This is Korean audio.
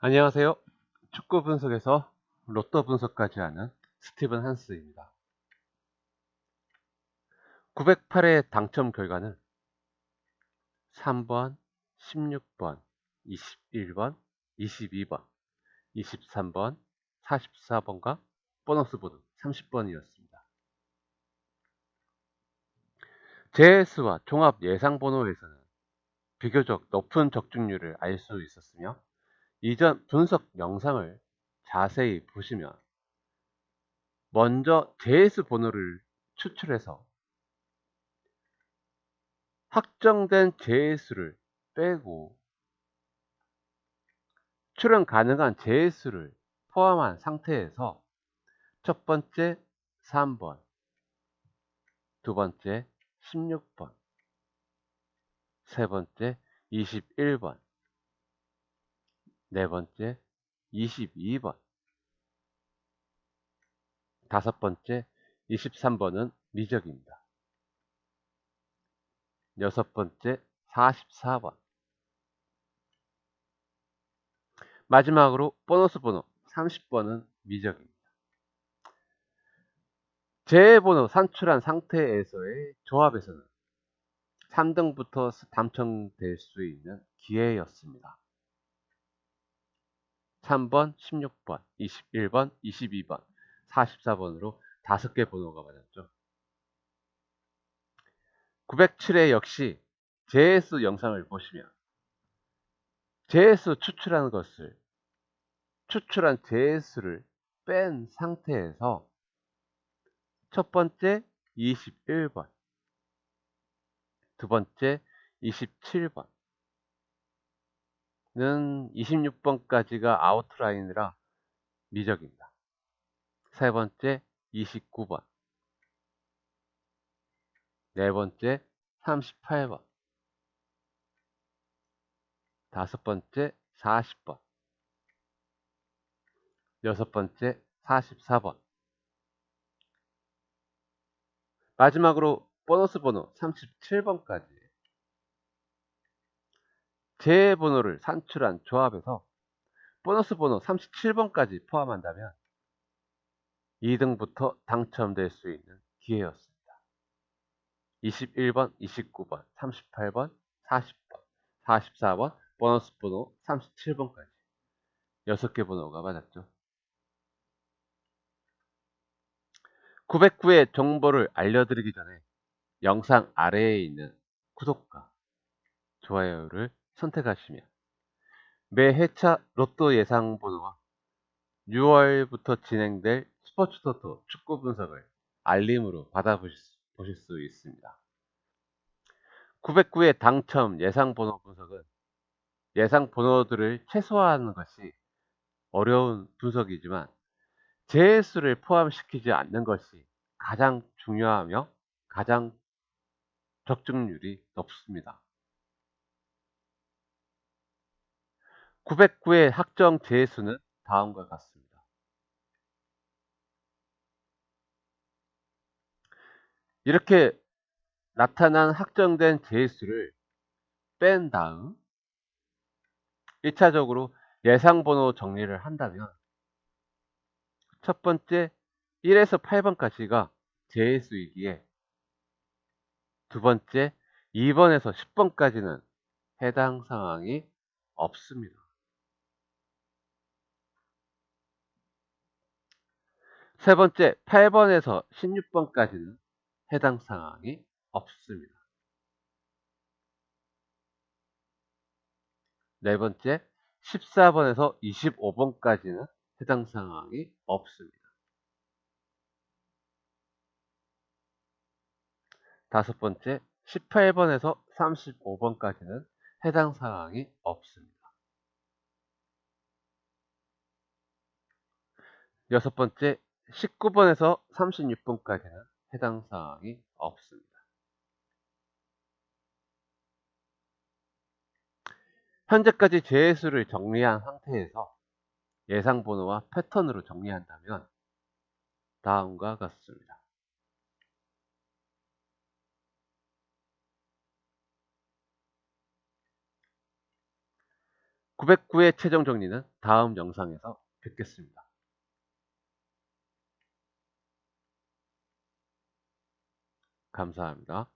안녕하세요. 축구 분석에서 로또 분석까지 하는 스티븐 한스입니다. 908의 당첨 결과는 3번, 16번, 21번, 22번, 23번, 44번과 보너스 보드 30번이었습니다. JS와 종합 예상 번호에서는 비교적 높은 적중률을 알 수 있었으며 이전 분석 영상을 자세히 보시면 먼저 JS 번호를 추출해서 확정된 JS를 빼고 출연 가능한 JS를 포함한 상태에서 첫 번째 3번, 두 번째 16번, 세 번째 21번, 네 번째 22번 다섯 번째 23번은 미적입니다. 여섯 번째 44번 마지막으로 보너스 번호 30번은 미적입니다. 제 번호 산출한 상태에서의 조합에서는 3등부터 당첨될 수 있는 기회였습니다. 3번, 16번, 21번, 22번, 44번으로 5개 번호가 맞았죠. 907회 역시 JS 영상을 보시면 JS 추출하는 것을 추출한 JS를 뺀 상태에서 첫 번째 21번, 두 번째 27번, 는 26번까지가 아웃라인이라 미적입니다. 세 번째 29번. 네 번째 38번. 다섯 번째 40번. 여섯 번째 44번. 마지막으로 보너스 번호 37번까지 제 번호를 산출한 조합에서 보너스 번호 37번까지 포함한다면 2등부터 당첨될 수 있는 기회였습니다. 21번, 29번, 38번, 40번, 44번, 보너스 번호 37번까지 6개 번호가 맞았죠. 909의 정보를 알려드리기 전에 영상 아래에 있는 구독과 좋아요를 선택하시면 매 회차 로또 예상 번호와 6월부터 진행될 스포츠 토토 축구 분석을 알림으로 받아보실 수 있습니다. 909의 당첨 예상 번호 분석은 예상 번호들을 최소화하는 것이 어려운 분석이지만 JS를 포함시키지 않는 것이 가장 중요하며 가장 적중률이 높습니다. 909의 학정 재수는 다음과 같습니다. 이렇게 나타난 확정된 재수를 뺀 다음 1차적으로 예상 번호 정리를 한다면 첫 번째 1에서 8번까지가 재수이기에 두 번째 2번에서 10번까지는 해당 상황이 없습니다. 세 번째 8번에서 16번까지는 해당 상황이 없습니다. 네 번째 14번에서 25번까지는 해당 상황이 없습니다. 다섯 번째 18번에서 35번까지는 해당 상황이 없습니다. 여섯 번째 19번에서 36번까지는 해당 사항이 없습니다. 현재까지 재수를 정리한 상태에서 예상 번호와 패턴으로 정리한다면 다음과 같습니다. 909의 최종 정리는 다음 영상에서 뵙겠습니다. 감사합니다.